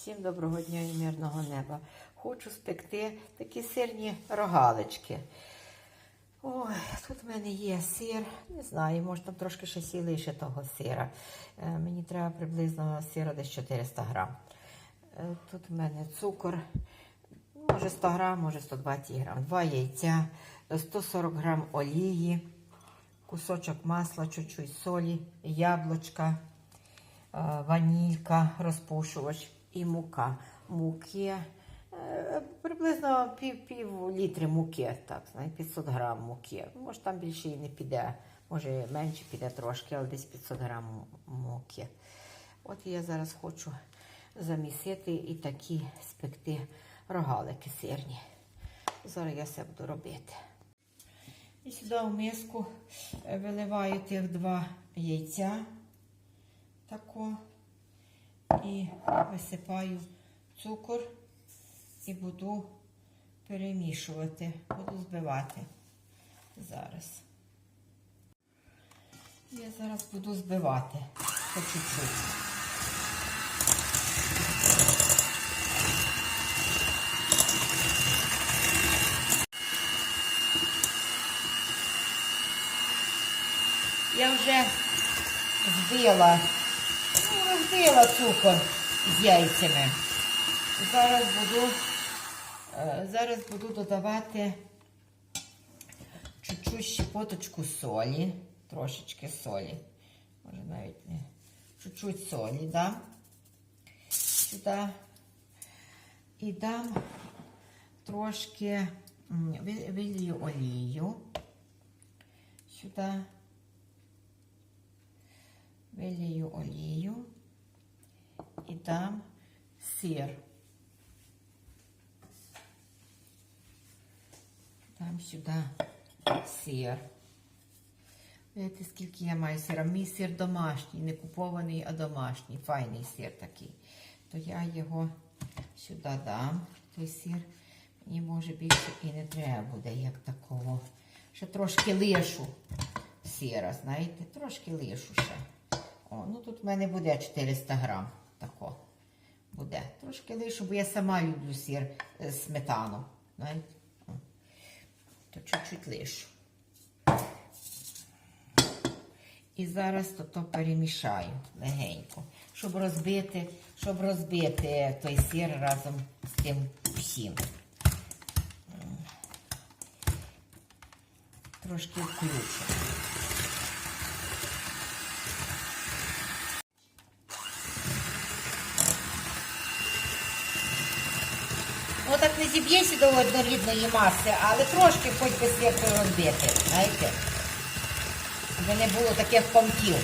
Всім доброго дня і мирного неба. Хочу спекти такі сирні рогалички. Ой, тут в мене є сир. Не знаю, може там трошки ще сі лише того сира. Е, мені треба приблизно сира десь 400 грам. Е, тут в мене цукор. Може 100 грам, може 120 грам. Два яйця, 140 грам олії, кусочок масла, чуть-чуть солі, яблучка, е, ванілька, розпушувач і мука. Муки е, приблизно пів, пів літри муки, так, 500 грам муки. Може там більше і не піде, може менше піде трошки, але десь 500 грам муки. От я зараз хочу замісити і такі спекти рогалики сирні. Зараз я все буду робити. І сюди в миску е, виливаю тих два яйця. Тако. І висипаю цукор і буду перемішувати, буду збивати зараз. Я зараз буду збивати по чуть-чуть. Я вже збила, розбила цукор з яйцями. Зараз буду, е, зараз буду додавати чуть-чуть щепоточку солі, трошечки солі. Може навіть не чуть-чуть солі дам сюди. І дам трошки вилію олію сюди. Вилію олію і дам сир. Дам сюди сир. Видите, скільки я маю сира? Мій сир домашній, не купований, а домашній. Файний сир такий. То я його сюди дам, той сир. Мені може більше і не треба буде, як такого. Ще трошки лишу сира, знаєте, трошки лишу ще. О, ну тут в мене буде 400 грам. Тако. Буде. Трошки лишу, бо я сама люблю сир е, сметану. То чуть-чуть лишу. І зараз то, то перемішаю легенько, щоб розбити, щоб розбити той сир разом з тим всім. Трошки включу. Зіб'ється до однорідної маси, але трошки хоч би сир розбити, знаєте? Щоб не було таких комків.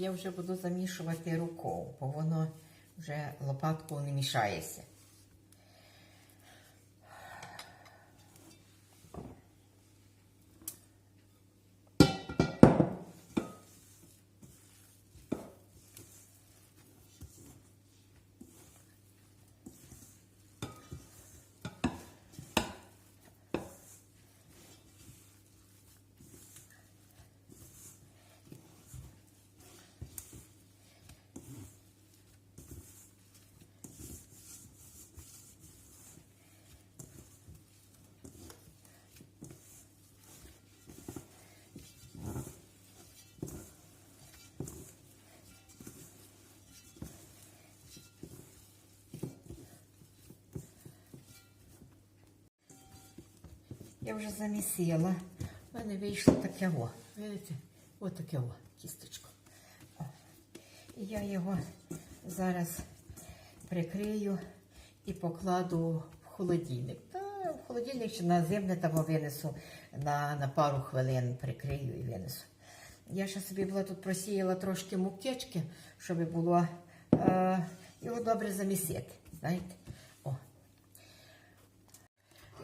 Я вже буду замішувати рукою, бо воно вже лопаткою не мішається. Я вже замісила. У мене вийшло таке о. Видите? Ось таке о, кісточко. О. І я його зараз прикрию і покладу в холодильник. Та в холодильник чи на зимне того винесу на, на пару хвилин прикрию і винесу. Я ще собі була тут просіяла трошки мукечки, щоб було е, його добре замісити. Знаєте?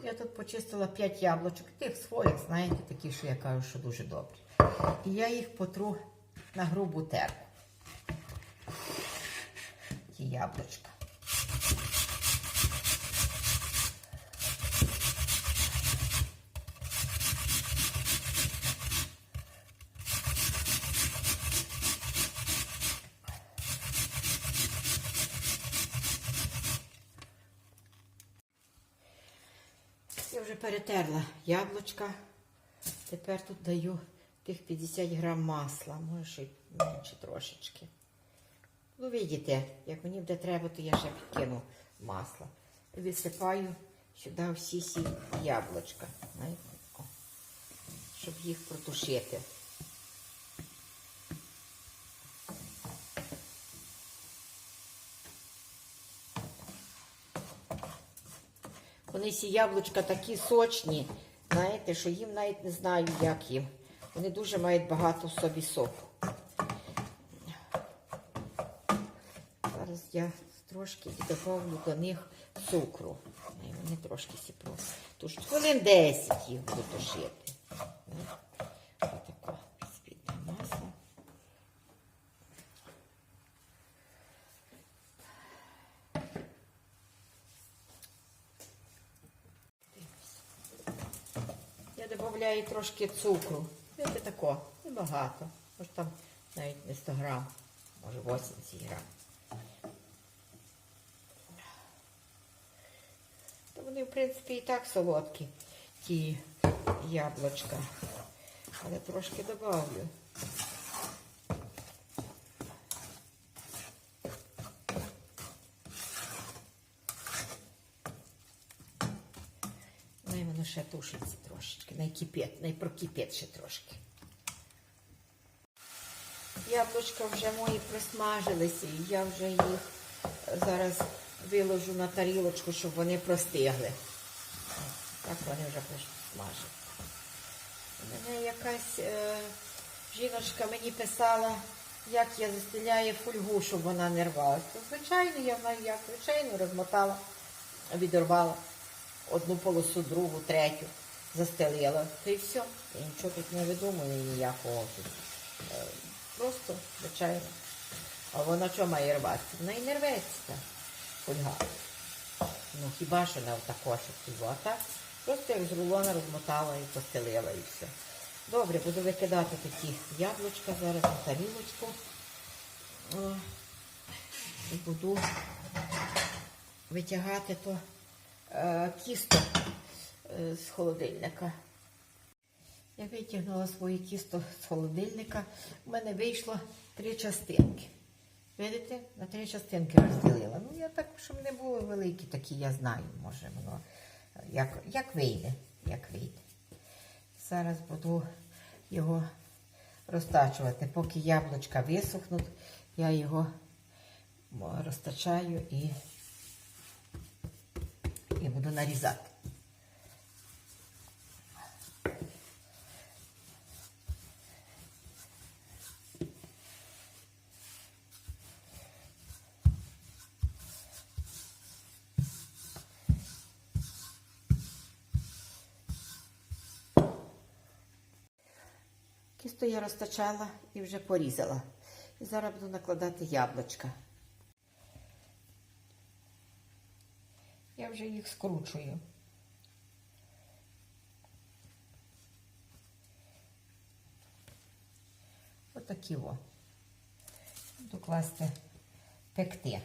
Я тут почистила 5 яблучок, тих своїх, знаєте, такі, що я кажу, що дуже добрі. І я їх потру на грубу терку. Ті яблучка. Я вже перетерла яблучка. Тепер тут даю тих 50 грам масла, може ще менше трошечки. Ну, видите, як мені буде треба, то я ще підкину масло. Висипаю сюди всі сі яблучка. Щоб їх протушити. Вони ці яблучка такі сочні, знаєте, що їм навіть не знаю, як їм. Вони дуже мають багато в собі соку. Зараз я трошки і добавлю до них цукру. Вони трошки сіпро. Тож хвилин 10 їх буду тушити. Я додаю трошки цукру. Знаєте, тако, небагато. Може там навіть не 100 грам, може 80 грам. То вони, в принципі, і так солодкі, ті яблучка. Але трошки добавлю. Най воно ще тушиться трошечки, найкипить, найпрокипить ще трошки. Яблучка вже мої присмажилися, і я вже їх зараз виложу на тарілочку, щоб вони простигли. Так вони вже присмажені. У мене якась е, жіночка мені писала, як я застеляю фольгу, щоб вона не рвалася. Звичайно, я як звичайно розмотала, відірвала одну полосу, другу, третю, застелила. Та й все. Я нічого тут не видумую ніякого тут. Е, Просто, звичайно. А вона що має рватися? Вона і не рветься та фольга. Ну хіба що не отако, щоб було. А так просто як з рулона розмотала і постелила і все. Добре, буду викидати такі яблучка зараз на тарілочку. І буду витягати то е, е, з холодильника. Я витягнула своє тісто з холодильника. У мене вийшло три частинки. Видите? На три частинки розділила. Ну, я так, щоб не було великі такі, я знаю, може воно. Як, як вийде, як вийде. Зараз буду його розтачувати. Поки яблучка висохнуть, я його розтачаю і буду нарізати. Тісто я розтачала і вже порізала. І зараз буду накладати яблучка. Вже їх скручую. Отакі. Буду класти пекти.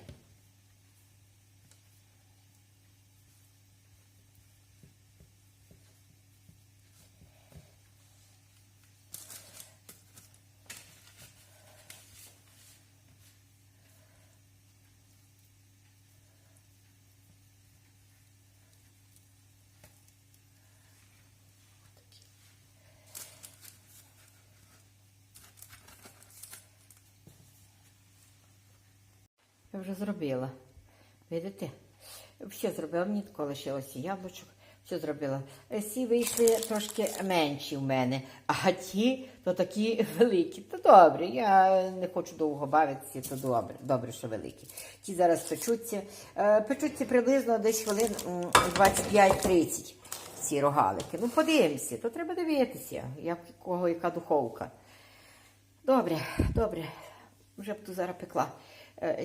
Я вже зробила. Видите? Все зробила, мені тако лишилося яблучок. Все зробила. Е, Ці вийшли трошки менші в мене, а ті то такі великі. То добре, я не хочу довго бавитися, то добре, добре, що великі. Ті зараз печуться. Е, Печуться приблизно десь хвилин 25-30. ці рогалики. Ну, подивимося, то треба дивитися, як кого яка духовка. Добре, добре. Вже б тут зараз пекла. Е,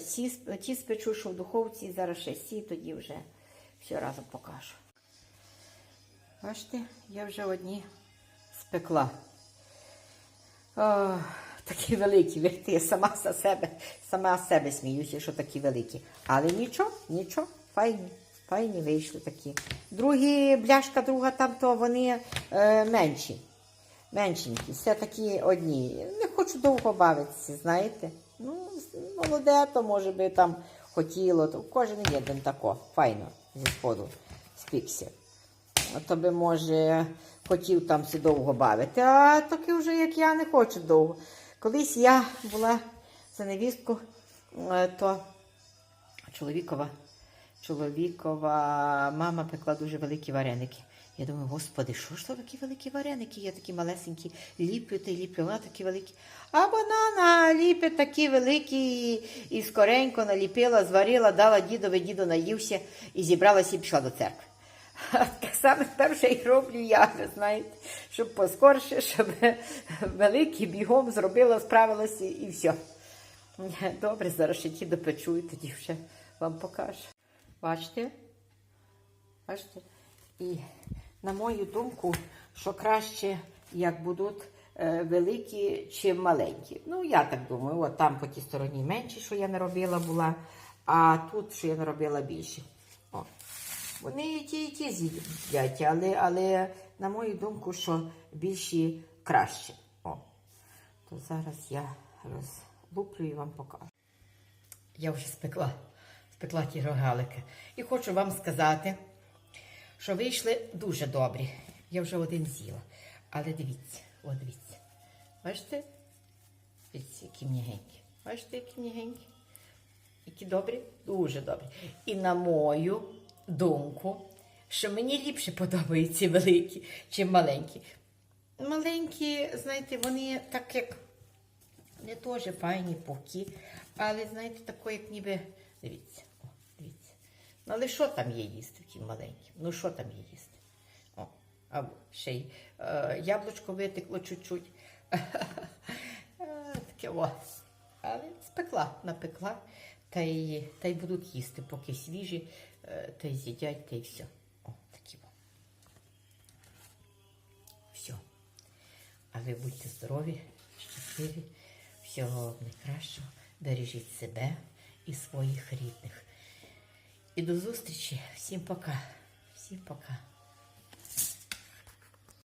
ті спечу, що в духовці, зараз ще сі, тоді вже все разом покажу. Бачите, я вже одні спекла. О, такі великі, вірте, я сама за себе, сама себе сміюся, що такі великі. Але нічого, нічого, файні, файні вийшли такі. Другі, бляшка друга там, то вони е, менші. Меншенькі, все такі одні. Не хочу довго бавитися, знаєте. Молоде, то може би там хотіло, то кожен один тако, файно зі споду спікся. А то би, може, хотів там все довго бавити. А таки вже, як я, не хочу довго. Колись я була за невістку, е, то чоловікова, чоловікова мама пекла дуже великі вареники. Я думаю, господи, що ж то такі великі вареники? є такі малесенькі, ліплю та ліплю, вона такі великі. А вона наліпить такі великі і скоренько наліпила, зварила, дала дідові, дідо наївся і зібралася і пішла до церкви. А Так само перше і роблю я, ви знаєте, щоб поскорше, щоб великий бігом зробила, справилася і все. Добре, зараз ще ті допечу і тоді вже вам покажу. Бачите? Бачите? І на мою думку, що краще, як будуть е, великі чи маленькі. Ну, я так думаю, от там по тій стороні менші, що я не робила була, а тут, що я не робила більше. О. Вони і ті, і ті з'їдять, але, але на мою думку, що більші краще. О. То зараз я розлуплю і вам покажу. Я вже спекла, спекла ті рогалики. І хочу вам сказати, що вийшли дуже добрі. Я вже один з'їла. Але дивіться, от дивіться. Бачите? Дивіться, які м'ягенькі. Бачите, які м'ягенькі? Які добрі? Дуже добрі. І на мою думку, що мені ліпше подобаються великі, чим маленькі. Маленькі, знаєте, вони так як не теж файні, пухкі, але, знаєте, тако, як ніби. Дивіться. Ну, але що там є їсти в тім маленьким? Ну, що там є їсти? О, або ще й е, яблучко витекло чуть-чуть. Е, Таке о. Але спекла, напекла, та й, та й будуть їсти, поки свіжі, е, та й з'їдять, та й все. О, такі о. Все. А ви будьте здорові, щасливі, всього найкращого. Бережіть себе і своїх рідних. І до зустрічі. Всім пока. Всім пока.